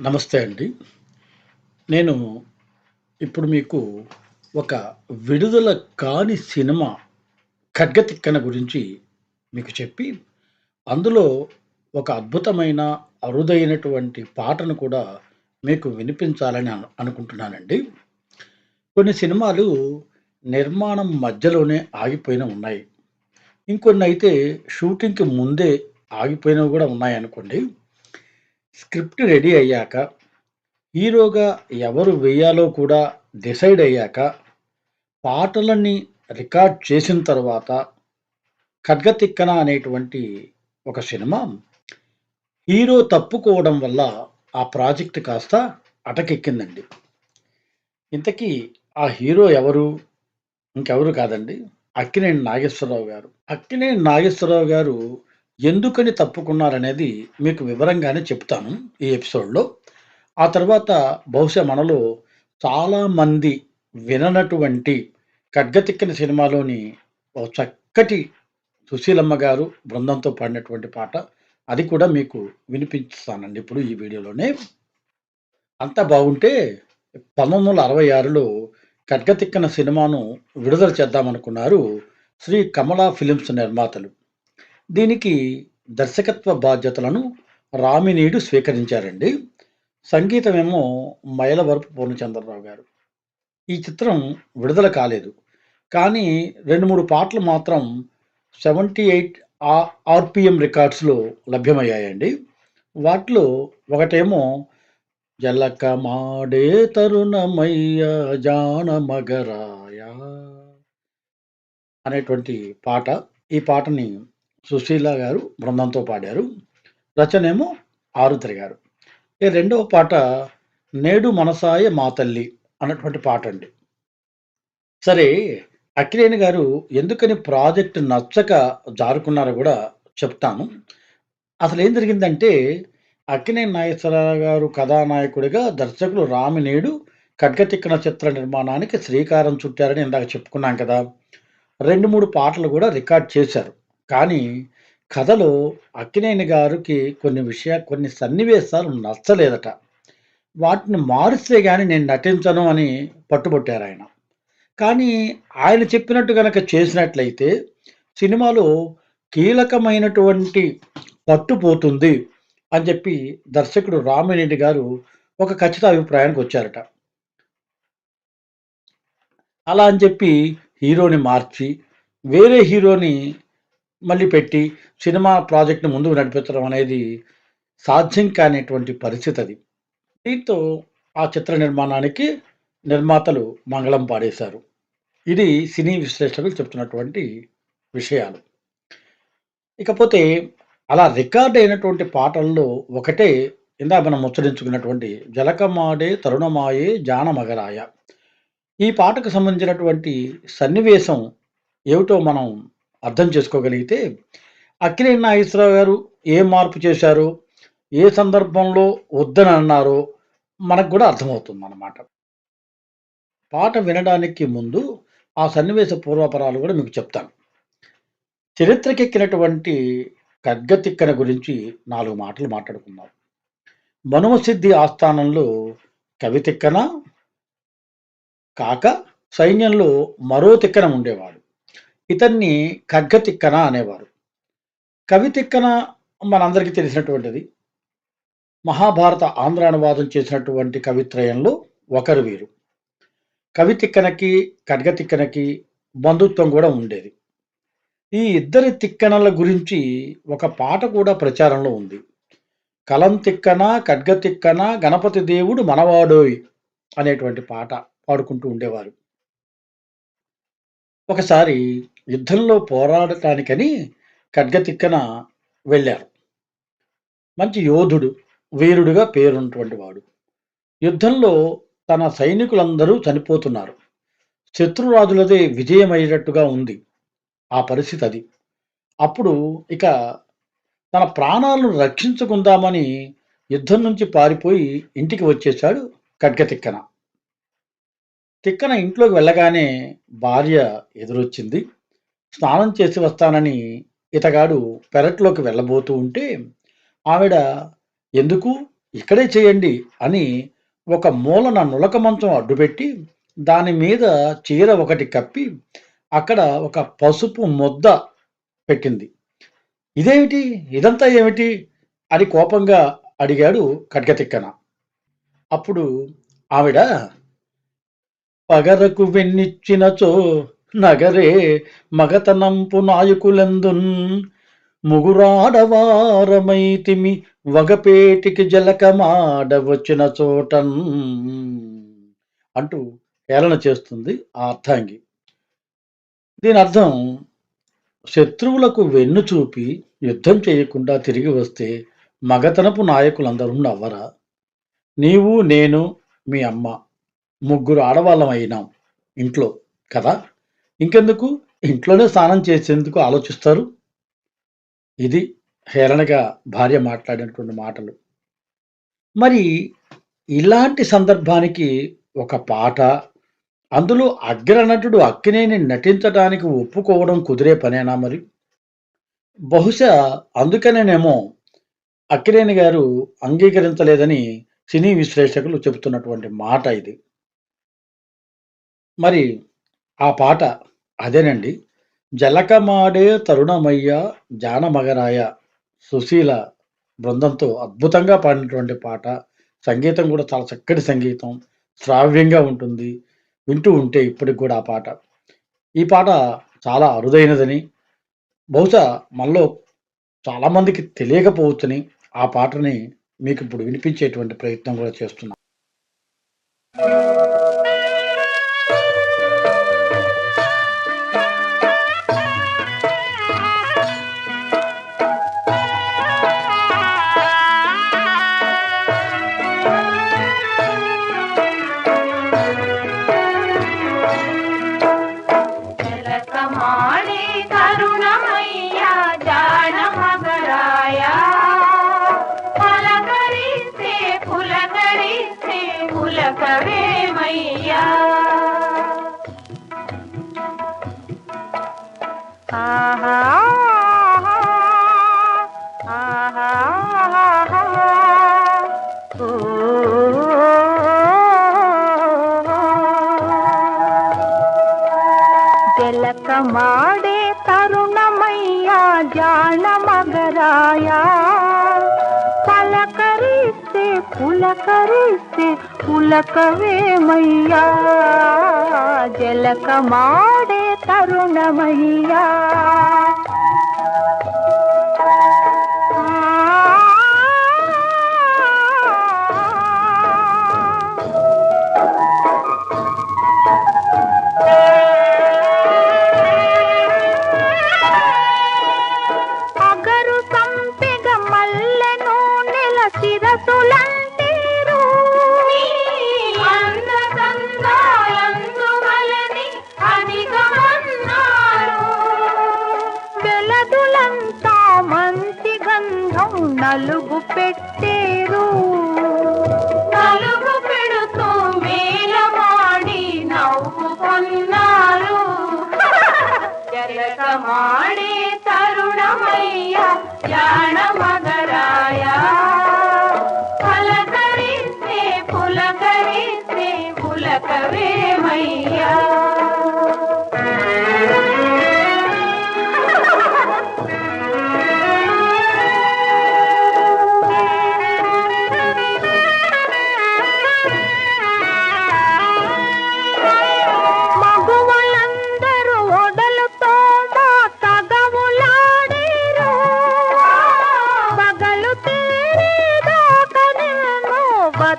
నమస్తే అండి. నేను ఇప్పుడు మీకు ఒక విడుదల కాని సినిమా 'ఖడ్గతిక్కన' గురించి మీకు చెప్పి, అందులో ఒక అద్భుతమైన, అరుదైనటువంటి పాటను కూడా మీకు వినిపించాలని అనుకుంటున్నానండి. కొన్ని సినిమాలు నిర్మాణం మధ్యలోనే ఆగిపోయిన ఉన్నాయి. ఇంకొన్ని అయితే షూటింగ్‌కి ముందే ఆగిపోయినవి కూడా ఉన్నాయనుకోండి. స్క్రిప్ట్ రెడీ అయ్యాక, హీరోగా ఎవరు వేయాలో కూడా డిసైడ్ అయ్యాక, పాటలన్నీ రికార్డ్ చేసిన తర్వాత 'ఖడ్గతిక్కన' అనేటువంటి ఒక సినిమా హీరో తప్పుకోవడం వల్ల ఆ ప్రాజెక్ట్ కాస్త అటకెక్కిందండి. ఇంతకీ ఆ హీరో ఎవరు? ఇంకెవరు కాదండి. అక్కినేని నాగేశ్వరరావు గారు. అక్కినేని నాగేశ్వరరావు గారు ఎందుకని తప్పుకున్నారనేది మీకు వివరంగానే చెప్తాను ఈ ఎపిసోడ్‌లో. ఆ తర్వాత బహుశా మనలో చాలామంది విననటువంటి 'ఖడ్గతిక్కన' సినిమాలోని ఓ చక్కటి సుశీలమ్మ గారు బృందంతో పాడినటువంటి పాట. అది కూడా మీకు వినిపిస్తానండి ఇప్పుడు ఈ వీడియోలోనే. అంతా బాగుంటే 1966లో 'ఖడ్గతిక్కన' సినిమాను విడుదల చేద్దామనుకున్నారు శ్రీ కమల ఫిలిమ్స్ నిర్మాతలు. దీనికి దర్శకత్వ బాధ్యతలను రామినేడు స్వీకరించారండి. సంగీతమేమో మైలవరపు పూర్ణచంద్రరావు గారు. ఈ చిత్రం విడుదల కాలేదు. కానీ 2, 3 పాటలు మాత్రం సెవెంటీ ఎయిట్ ఆర్పిఎం రికార్డ్స్‌లో లభ్యమయ్యాయండి. వాటిలో ఒకటేమో 'జలకమాడే తరుణమయ్య జానమగరాయ అనేటువంటి పాట. ఈ పాటని సుశీల గారు బృందంతో పాడారు. రచనేమో ఆరుద్ర గారు. ఈ రెండవ పాట 'నేడు మనసాయ మా తల్లి' అన్నటువంటి పాటండి. సరే అఖిలేని గారు ఎందుకని ప్రాజెక్ట్ నచ్చక జారుకున్నారో కూడా చెప్తాను. అసలేం జరిగిందంటే అక్కినేని నాగేశ్వరరావు గారు కథానాయకుడిగా దర్శకుడు రామినేడు 'ఖడ్గతిక్కన' చిత్ర నిర్మాణానికి శ్రీకారం చుట్టారని ఇందాక చెప్పుకున్నాం కదా! 2, 3 పాటలు కూడా రికార్డ్ చేశారు. కానీ కథలో అక్కినేని గారికి కొన్ని విషయా కొన్ని సన్నివేశాలు నచ్చలేదట. వాటిని మారిస్తే కానీ నేను నటించను అని పట్టుబట్టారాయన. కానీ ఆయన చెప్పినట్టు కనుక చేసినట్లయితే సినిమాలో కీలకమైనటువంటి పట్టు పోతుంది అని చెప్పి దర్శకుడు రామిరెడ్డి గారు ఒక ఖచ్చిత అభిప్రాయానికి వచ్చారట అలా అని చెప్పి హీరోని మార్చి, వేరే హీరోని మళ్ళీ పెట్టి సినిమా ప్రాజెక్ట్‌ని ముందుకు నడిపించడం అనేది సాధ్యం పరిస్థితి అది దీంతో ఆ చిత్ర నిర్మాణానికి నిర్మాతలు మంగళం పాడేశారు. ఇది సినీ విశ్లేషకులు చెప్తున్నటువంటి విషయాలు. ఇకపోతే అలా రికార్డ్ అయినటువంటి పాటల్లో ఒకటే ఇందా మనం ముచ్చరించుకున్నటువంటి 'జలకమాడే తరుణమాయే జానమగరాయ ఈ పాటకు సంబంధించినటువంటి సన్నివేశం ఏమిటో మనం అర్థం చేసుకోగలిగితే అక్కినే నాగేశ్వరరావు గారు ఏ మార్పు చేశారో, ఏ సందర్భంలో వద్దని అన్నారో మనకు కూడా అర్థమవుతుంది అన్నమాట పాట వినడానికి ముందు ఆ సన్నివేశ పూర్వపరాలు కూడా మీకు చెప్తాను. చరిత్రకెక్కినటువంటి కగ్గతిక్కన గురించి నాలుగు మాటలు మాట్లాడుకుందాం. మనుమసిద్ధి ఆస్థానంలో కవితిక్కన కాక సైన్యంలో మరో తిక్కన ఉండేవాడు. ఇతన్ని ఖగ్గతిక్కన అనేవారు. కవితిక్కన మనందరికీ తెలిసినటువంటిది. మహాభారత ఆంధ్ర అనువాదం చేసినటువంటి కవిత్రయంలో ఒకరు వీరు. కవితిక్కనకి, ఖడ్గతిక్కనకి బంధుత్వం కూడా ఉండేది. ఈ ఇద్దరి తిక్కనల గురించి ఒక పాట కూడా ప్రచారంలో ఉంది. 'కలం తిక్కన ఖడ్గతిక్కన గణపతి దేవుడు మనవాడోయ్' అనేటువంటి పాట పాడుకుంటూ ఉండేవారు. ఒకసారి యుద్ధంలో పోరాడటానికని ఖడ్గతిక్కన వెళ్ళారు మంచి యోధుడు, వీరుడుగా పేరున్నటువంటి వాడు. యుద్ధంలో తన సైనికులందరూ చనిపోతున్నారు. శత్రురాజులదే విజయమయ్యేటట్టుగా ఉంది. ఆ పరిస్థితి అది అప్పుడు ఇక తన ప్రాణాలను రక్షించుకుందామని యుద్ధం నుంచి పారిపోయి ఇంటికి వచ్చేశాడు ఖడ్గతిక్కన. తిక్కన ఇంట్లోకి వెళ్ళగానే భార్య ఎదురొచ్చింది. స్నానం చేసి వస్తానని ఇతగాడు పెరట్లోకి వెళ్ళబోతూ ఉంటే ఆవిడ "ఎందుకు? ఇక్కడే చేయండి అని ఒక మూలన నులక మంచం అడ్డుపెట్టి దాని మీద చీర ఒకటి కప్పి అక్కడ ఒక పసుపు ముద్ద పెట్టింది. ఇదేమిటి? ఇదంతా ఏమిటి? అని కోపంగా అడిగాడు కడ్గతిక్కన అప్పుడు ఆవిడ పగరకు వెన్నిచ్చినచో నగరే మగతనంపు నాయకులందున్? ముగురాడవారమైతిమి వగపేటికి జలకమాడ వచ్చిన చోటన్. అంటూ హేళన చేస్తుంది ఆ అర్థాంగి. దీని అర్థం శత్రువులకు వెన్ను చూపి యుద్ధం చేయకుండా తిరిగి వస్తే మగతనపు నాయకులందరూ నవ్వరా? నీవు నేను మీ అమ్మ ముగ్గురు ఆడవాళ్ళం అయినాం ఇంట్లో కదా? ఇంకెందుకు? ఇంట్లోనే స్నానం చేసేందుకు ఆలోచిస్తారు. ఇది హేళనగా భార్య మాట్లాడినటువంటి మాటలు. మరి ఇలాంటి సందర్భానికి ఒక పాట అందులో అగ్రనటుడు అక్కినేని నటించడానికి ఒప్పుకోవడం కుదిరే పనేనా మరి? బహుశా అందుకనేనేమో అక్కినేని గారు అంగీకరించలేదని సినీ విశ్లేషకులు చెబుతున్నటువంటి మాట ఇది. మరి ఆ పాట అదేనండి. జలకమాడే తరుణమయ్య జానమగరాయ సుశీల బృందంతో అద్భుతంగా పాడినటువంటి పాట. సంగీతం కూడా చాలా చక్కటి సంగీతం. శ్రావ్యంగా ఉంటుంది. వింటూ ఉంటే ఇప్పటికి కూడా ఆ పాట. ఈ పాట చాలా అరుదైనదని బహుశా మనలో చాలామందికి తెలియకపోవచ్చని ఆ పాటని మీకు ఇప్పుడు వినిపించేటువంటి ప్రయత్నం కూడా చేస్తున్నాను. పులకవేమయ్యా పులకరిస్తే పులకవేమయ్యా? జలకమాడే తరుణమయ్యా?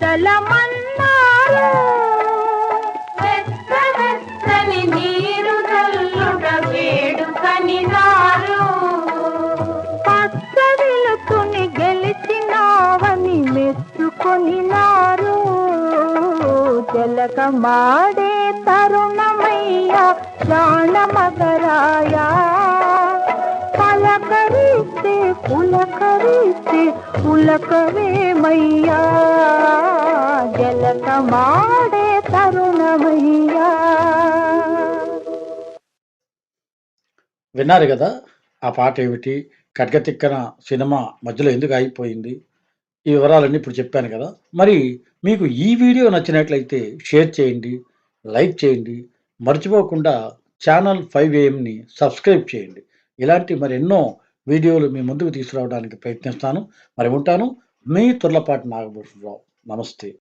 వదలమన్నారు వెచ్చ వెచ్చని నీరు చల్లుట వేడుకని నారు. పచ్చ వెలుతుని గెలిచినావని మెచ్చుకొనినారు పులకరిస్తే పులకరిస్తే పులకవేమయ్యా జలకమాడే తరుణమయ్యా విన్నారు కదా ఆ పాట ఏమిటి ఖడ్గతిక్కన సినిమా మధ్యలో ఎందుకు ఆగిపోయింది ఈ వివరాలన్నీ ఇప్పుడు చెప్పాను కదా! మరి మీకు ఈ వీడియో నచ్చినట్లయితే షేర్ చేయండి, లైక్ చేయండి. మర్చిపోకుండా ఛానల్ ఫైవ్ ఏఎంని సబ్స్క్రైబ్ చేయండి. ఇలాంటి మరెన్నో వీడియోలు మీ ముందుకు తీసుకురావడానికి ప్రయత్నిస్తాను. మరి ఉంటాను. మీ తుర్లపాటి నాగభూషణరావు. నమస్తే.